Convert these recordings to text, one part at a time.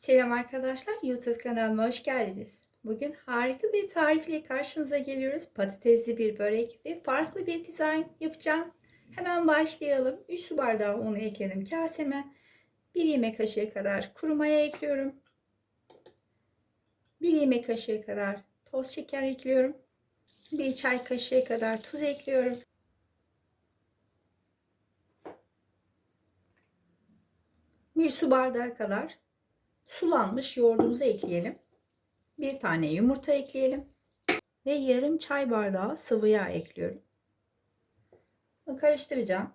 Selam arkadaşlar, YouTube kanalıma hoş geldiniz. Bugün harika bir tarifle karşınıza geliyoruz. Patatesli bir börek ve farklı bir dizayn yapacağım. Hemen başlayalım. 3 su bardağı unu ekledim kaseme. 1 yemek kaşığı kadar kuru maya ekliyorum. 1 yemek kaşığı kadar toz şeker ekliyorum. 1 çay kaşığı kadar tuz ekliyorum. Bir su bardağı kadar sulanmış yoğurdumuzu ekleyelim. Bir tane yumurta ekleyelim. Ve yarım çay bardağı sıvı yağ ekliyorum. Bunu karıştıracağım.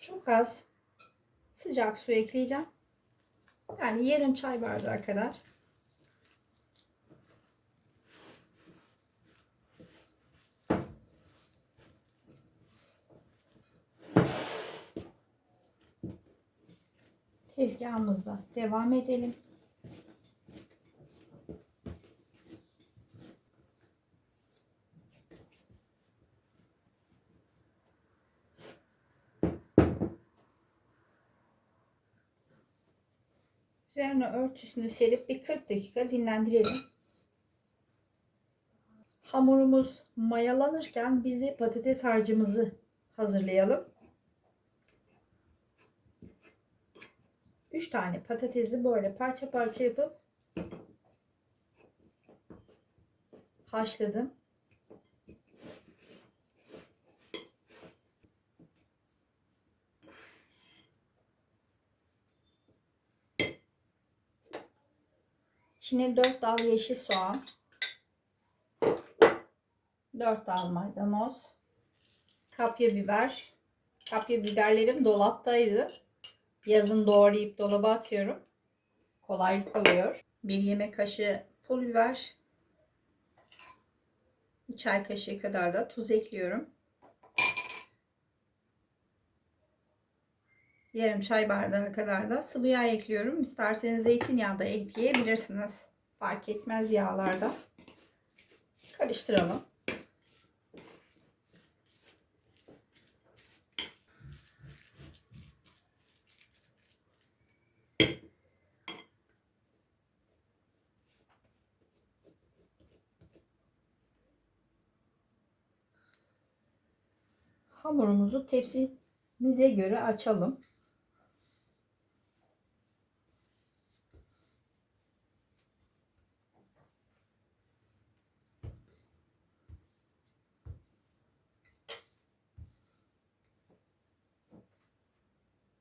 Çok az sıcak su ekleyeceğim. Yani yarım çay bardağı kadar. Tezgahımızda devam edelim. Üzerine örtüsünü serip bir 40 dakika dinlendirelim. Hamurumuz mayalanırken biz de patates harcımızı hazırlayalım. 3 tane patatesi böyle parça parça yapıp haşladım. İçine 4 dal yeşil soğan, 4 dal maydanoz, kapya biber. Kapya biberlerim dolaptaydı. Yazın doğrayıp dolaba atıyorum. Kolaylık oluyor. Bir yemek kaşığı pul biber. Bir çay kaşığı kadar da tuz ekliyorum. Yarım çay bardağı kadar da sıvı yağ ekliyorum. İsterseniz zeytinyağı da ekleyebilirsiniz. Fark etmez yağlarda. Karıştıralım. Hamurumuzu tepsimize göre açalım.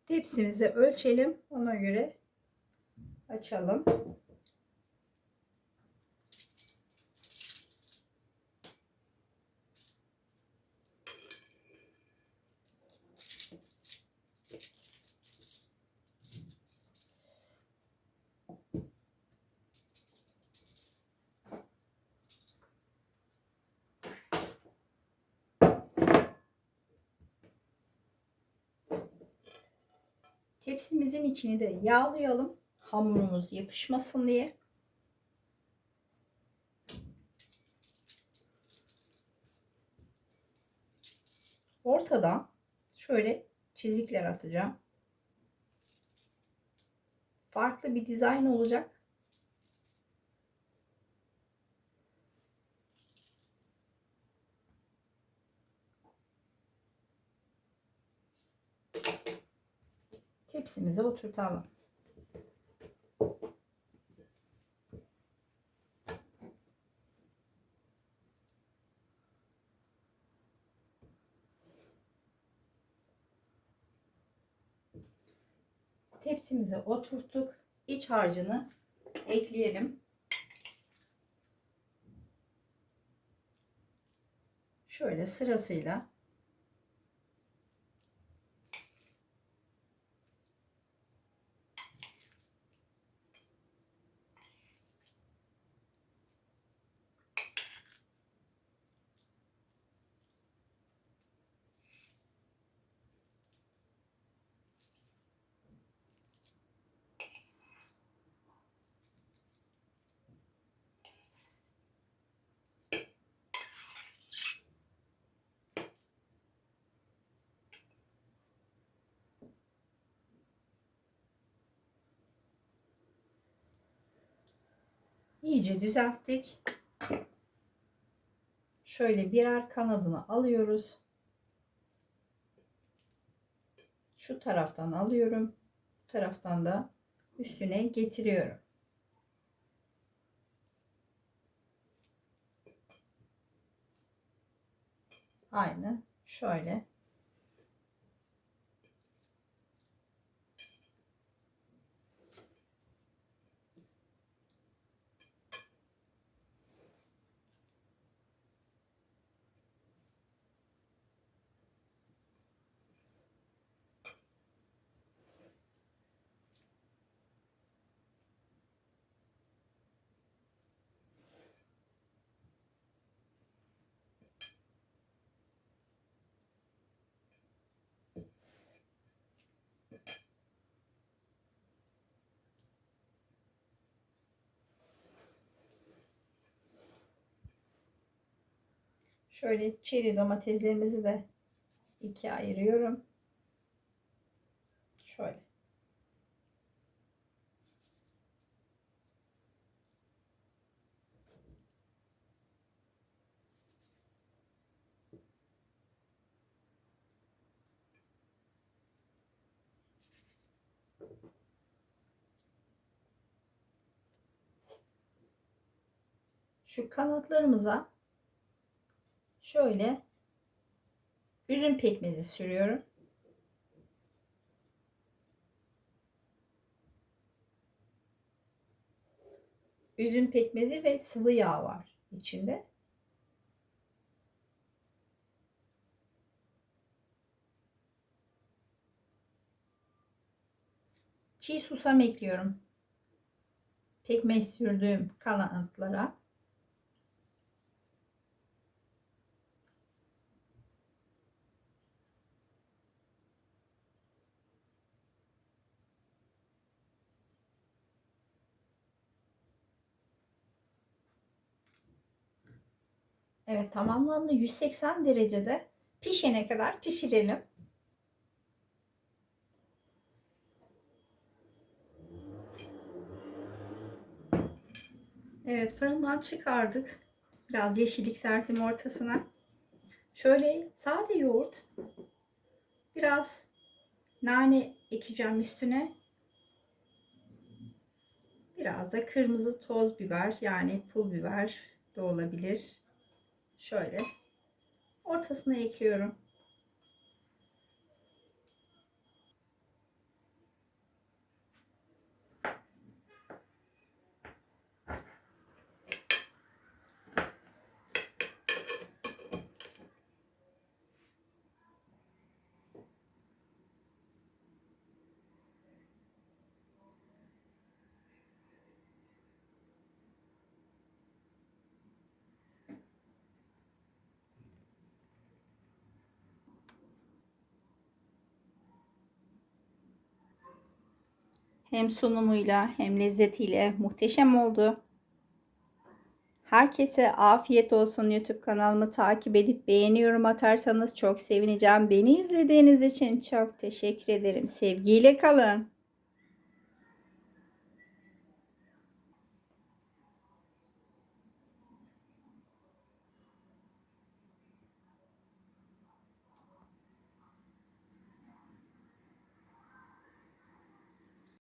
Tepsimizi ölçelim. Ona göre açalım. Tepsimizin içini de yağlayalım. Hamurumuz yapışmasın diye. Ortadan şöyle çizikler atacağım. Farklı bir dizayn olacak. Tepsimize oturtalım. Tepsimize oturttuk. İç harcını ekleyelim. Şöyle sırasıyla iyice düzelttik. Şöyle birer kanadını alıyoruz. Şu taraftan alıyorum. Bu taraftan da üstüne getiriyorum. Aynı şöyle. Şöyle çeri domateslerimizi de ikiye ayırıyorum. Şöyle. Şu kanatlarımıza şöyle üzüm pekmezi sürüyorum. Üzüm pekmezi ve sıvı yağ var içinde. Çiğ susam ekliyorum. Pekmez sürdüğüm kanatlara. Evet tamamlandı. 180 derecede pişene kadar pişirelim. Evet fırından çıkardık. Biraz yeşillik serptim ortasına. Şöyle sade yoğurt. Biraz nane ekeceğim üstüne. Biraz da kırmızı toz biber yani pul biber de olabilir. Şöyle ortasına ekliyorum. Hem sunumuyla hem lezzetiyle muhteşem oldu. Herkese afiyet olsun. YouTube kanalımı takip edip beğeni yorum atarsanız çok sevineceğim. Beni izlediğiniz için çok teşekkür ederim. Sevgiyle kalın.